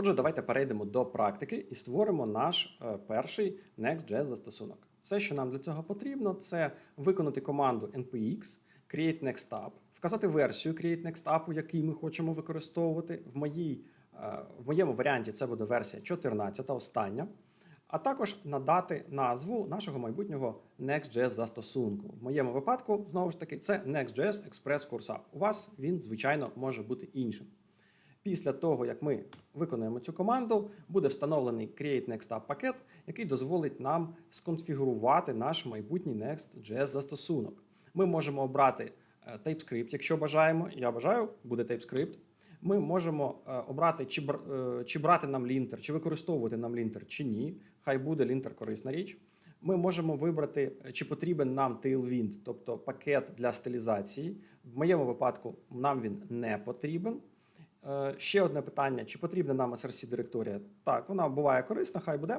Отже, давайте перейдемо до практики і створимо наш е, перший Next.js застосунок. Все, що нам для цього потрібно, це виконати команду npx create next app, вказати версію create next app, який ми хочемо використовувати. В, моїй, е, в моєму варіанті це буде версія 14, остання. А також надати назву нашого майбутнього Next.js застосунку. В моєму випадку, знову ж таки, це Next.js Express Course У вас він, звичайно, може бути іншим. Після того, як ми виконуємо цю команду, буде встановлений Create Next App пакет, який дозволить нам сконфігурувати наш майбутній Next.js застосунок. Ми можемо обрати е, TypeScript, якщо бажаємо. Я бажаю, буде TypeScript. Ми можемо е, обрати, чи, е, чи брати нам лінтер, чи використовувати нам лінтер, чи ні. Хай буде лінтер корисна річ. Ми можемо вибрати, чи потрібен нам Tailwind, тобто пакет для стилізації. В моєму випадку нам він не потрібен. Е, Ще одне питання: чи потрібна нам src директорія? Так, вона буває корисна, хай буде.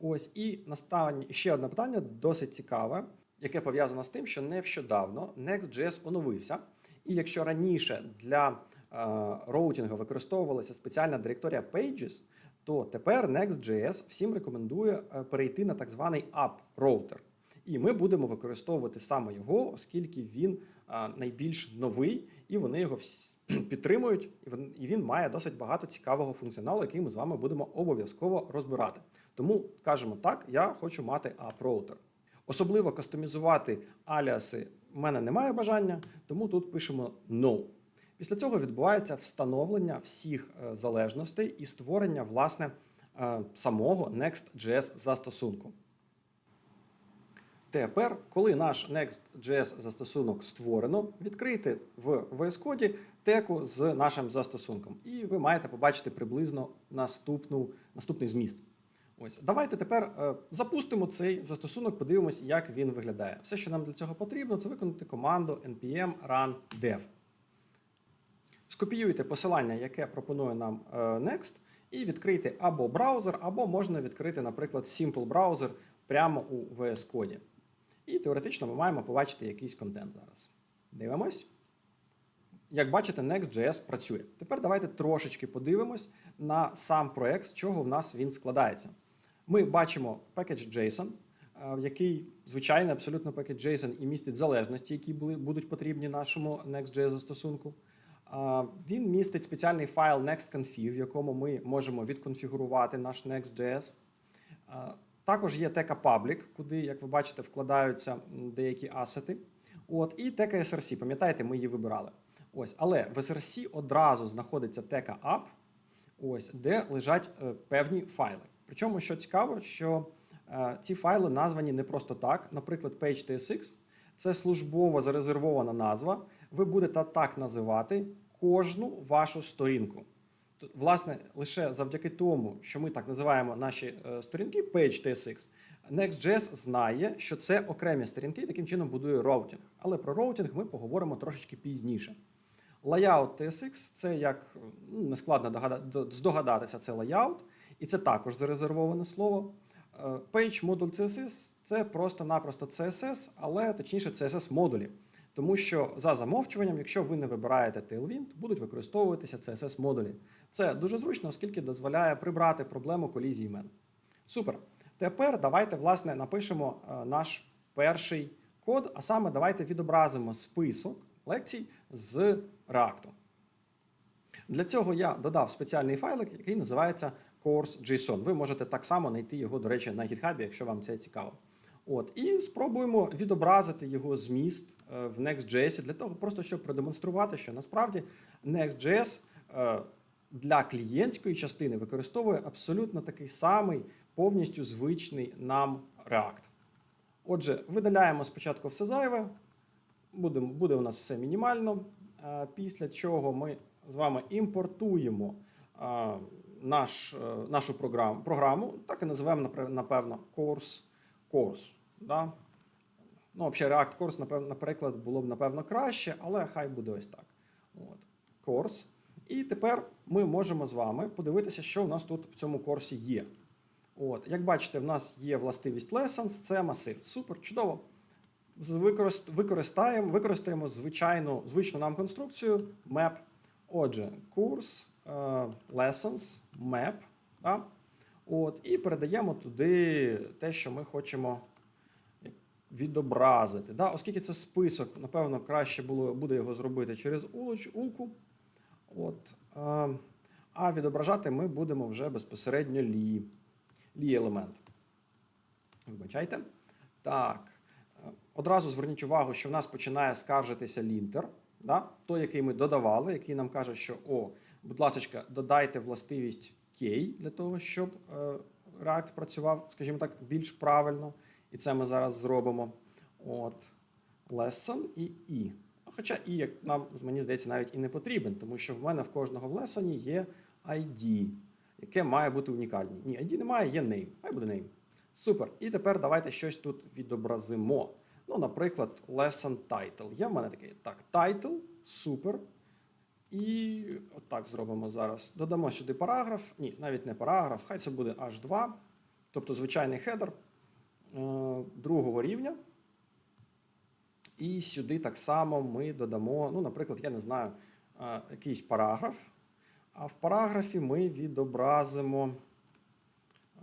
Ось і настаннє ще одне питання, досить цікаве, яке пов'язане з тим, що нещодавно Next.js оновився. І якщо раніше для е, роутінгу використовувалася спеціальна директорія Pages, то тепер Next.js всім рекомендує е, перейти на так званий App Router. І ми будемо використовувати саме його, оскільки він найбільш новий, і вони його підтримують, і він, має досить багато цікавого функціоналу, який ми з вами будемо обов'язково розбирати. Тому кажемо так, я хочу мати app-роутер. Особливо кастомізувати аліаси в мене немає бажання, тому тут пишемо no. Після цього відбувається встановлення всіх е, залежностей і створення власне е, самого Next.js застосунку. Тепер, коли наш Next.js застосунок створено, відкрийте в VS Code теку з нашим застосунком, і ви маєте побачити приблизно наступну, наступний зміст. Ось, давайте тепер е, запустимо цей застосунок, подивимось, як він виглядає. Все, що нам для цього потрібно, це виконати команду npm run dev. Скопіюйте посилання, яке пропонує нам е, Next, і відкрийте або браузер, або можна відкрити, наприклад, Simple браузер прямо у VS Code. І теоретично ми маємо побачити якийсь контент зараз. Дивимось. Як бачите, Next.js працює. Тепер давайте трошечки подивимось на сам проект, з чого в нас він складається. Ми бачимо package JSON, е, в який звичайний абсолютно package JSON і містить залежності, які були, будуть потрібні нашому Next.js застосунку. Він містить спеціальний файл nextconfig, в якому ми можемо відконфігурувати наш Next.js. Також є тека public, куди, як ви бачите, вкладаються деякі асети. От, і тека SRC. Пам'ятаєте, ми її вибирали. Ось, але в SRC одразу знаходиться тека app, ось, де лежать е, певні файли. Причому, що цікаво, що е, ці файли названі не просто так. Наприклад, page.tsx – це службово зарезервована назва. Ви будете так називати кожну вашу сторінку. Власне, лише завдяки тому, що ми так називаємо наші е, сторінки page.tsx, Next.js знає, що це окремі сторінки, і таким чином будує роутінг. Але про роутінг ми поговоримо трошечки пізніше. Layout TSX це як ну, нескладно догада- здогадатися, це layout, і це також зарезервоване слово. Е, Page модуль CSS це просто-напросто CSS, але точніше CSS модулі. Тому що за замовчуванням, якщо ви не вибираєте Tailwind, будуть використовуватися CSS модулі. Це дуже зручно, оскільки дозволяє прибрати проблему колізії імен. Супер. Тепер давайте власне напишемо е, наш перший код, а саме давайте відобразимо список лекцій з React. Для цього я додав спеціальний файлик, який називається course.json. Ви можете так само знайти його, до речі, на GitHub, якщо вам це цікаво. От, і спробуємо відобразити його зміст е, в Next.js для того, просто щоб продемонструвати, що насправді Next.js е, для клієнтської частини використовує абсолютно такий самий повністю звичний нам React. Отже, видаляємо спочатку все зайве, буде, буде у нас все мінімально. Е, Після чого ми з вами імпортуємо наш, нашу програму, програму, так і називаємо напевно course. course да? Ну, взагалі, React Course, наприклад, було б напевно краще, але хай буде ось так. От. Course. І тепер ми можемо з вами подивитися, що у нас тут в цьому курсі є. От, як бачите, в нас є властивість lessons, це масив. Супер, чудово. Використаємо, використаємо звичайну, звичну нам конструкцію map. Отже, курс е, lessons, map, да? От, і передаємо туди те, що ми хочемо відобразити. Да? Оскільки це список, напевно, краще було, буде його зробити через улуч, улку. От, е, а відображати ми будемо вже безпосередньо лі, лі елемент. Вибачайте. Так. е, Одразу зверніть увагу, що в нас починає скаржитися лінтер, да? той, який ми додавали, який нам каже, що о, будь ласка, додайте властивість кей для того, щоб е, React працював, скажімо так, більш правильно. І це ми зараз зробимо. От lesson і і. Хоча і, як нам, мені здається, навіть і не потрібен, тому що в мене в кожного в лесоні є ID, яке має бути унікальним. Ні, ID немає, є name. Хай буде name. Супер. І тепер давайте щось тут відобразимо. Ну, наприклад, lesson title. Є в мене такий. Так, title, супер. І отак зробимо зараз. Додамо сюди параграф. Ні, навіть не параграф, хай це буде H2, тобто звичайний хедер другого рівня. І сюди так само ми додамо, ну, наприклад, я не знаю, е, якийсь параграф. А в параграфі ми відобразимо, е,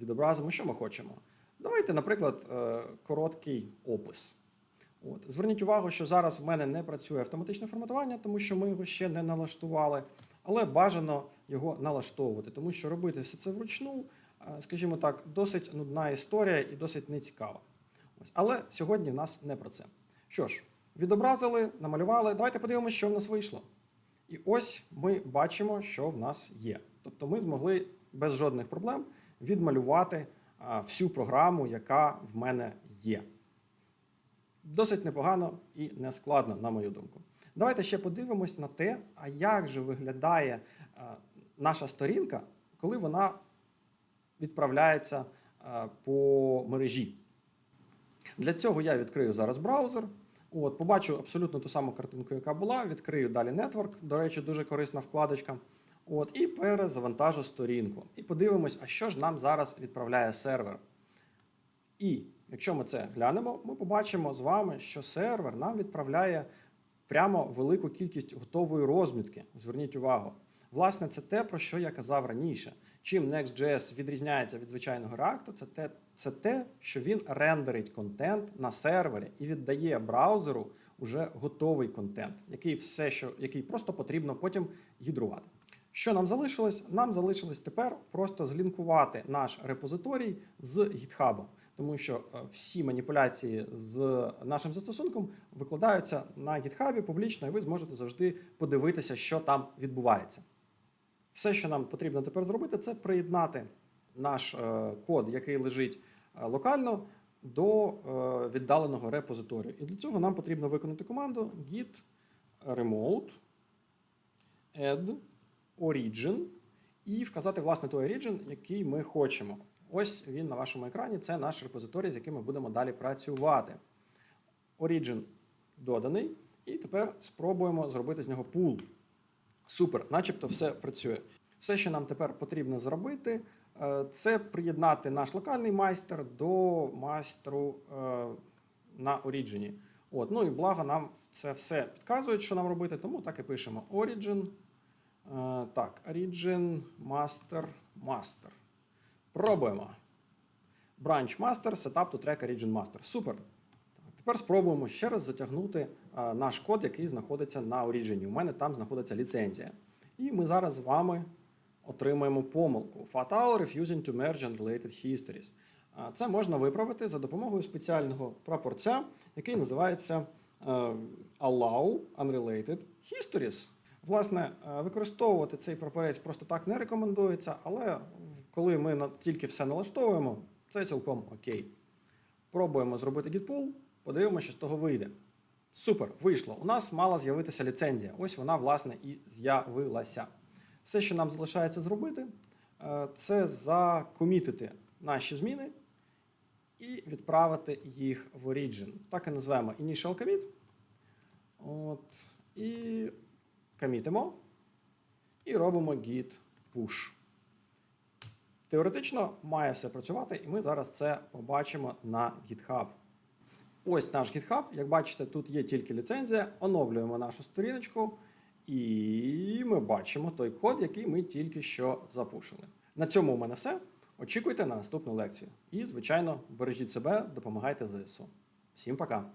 відобразимо, що ми хочемо. Давайте, наприклад, е, короткий опис. От. Зверніть увагу, що зараз в мене не працює автоматичне форматування, тому що ми його ще не налаштували, але бажано його налаштовувати, тому що робити все це вручну, е, скажімо так, досить нудна історія і досить нецікава. Ось. Але сьогодні в нас не про це. Що ж, відобразили, намалювали. Давайте подивимося, що в нас вийшло. І ось ми бачимо, що в нас є. Тобто ми змогли без жодних проблем відмалювати всю програму, яка в мене є. Досить непогано і не складно, на мою думку. Давайте ще подивимось на те, а як же виглядає наша сторінка, коли вона відправляється по мережі. Для цього я відкрию зараз браузер. От, побачу абсолютно ту саму картинку, яка була. Відкрию далі Network. До речі, дуже корисна вкладочка. От, і перезавантажу сторінку. І подивимось, а що ж нам зараз відправляє сервер. І якщо ми це глянемо, ми побачимо з вами, що сервер нам відправляє прямо велику кількість готової розмітки. Зверніть увагу. Власне, це те, про що я казав раніше. Чим Next.js відрізняється від звичайного React, це те, це те, що він рендерить контент на сервері і віддає браузеру уже готовий контент, який все, що який просто потрібно потім гідрувати. Що нам залишилось? Нам залишилось тепер просто злінкувати наш репозиторій з GitHub, тому що е, всі маніпуляції з нашим застосунком викладаються на GitHub публічно, і ви зможете завжди подивитися, що там відбувається. Все, що нам потрібно тепер зробити, це приєднати наш е, код, який лежить е, локально, до е, віддаленого репозиторію. І для цього нам потрібно виконати команду git remote add origin і вказати власне той origin, який ми хочемо. Ось він на вашому екрані. Це наш репозиторій, з яким ми будемо далі працювати. Origin доданий. І тепер спробуємо зробити з нього пул. Супер, начебто все працює. Все, що нам тепер потрібно зробити, е, це приєднати наш локальний майстер до майстру е, на Origin. От, ну і благо нам це все підказують, що нам робити, тому так і пишемо Origin. Е, Так, Origin Master Master. Пробуємо. Branch Master, Setup to Track Origin Master. Супер. Тепер спробуємо ще раз затягнути наш код, який знаходиться на Origin. У мене там знаходиться ліцензія. І ми зараз з вами отримаємо помилку. Fatal refusing to merge unrelated histories. Це можна виправити за допомогою спеціального прапорця, який називається е, Allow Unrelated Histories. Власне, е, використовувати цей прапорець просто так не рекомендується, але коли ми тільки все налаштовуємо, це цілком окей. Пробуємо зробити git pull, подивимося, що з того вийде. Супер, вийшло. У нас мала з'явитися ліцензія. Ось вона, власне, і з'явилася. Все, що нам залишається зробити, е, це закомітити наші зміни і відправити їх в Origin. Так і називаємо initial commit. От, і комітимо. І робимо git push. Теоретично має все працювати, і ми зараз це побачимо на GitHub. Ось наш GitHub. Як бачите, тут є тільки ліцензія. Оновлюємо нашу сторіночку І ми бачимо той код, який ми тільки що запушили. На цьому у мене все. Очікуйте на наступну лекцію. І, звичайно, бережіть себе, допомагайте ЗСУ. Всім пока!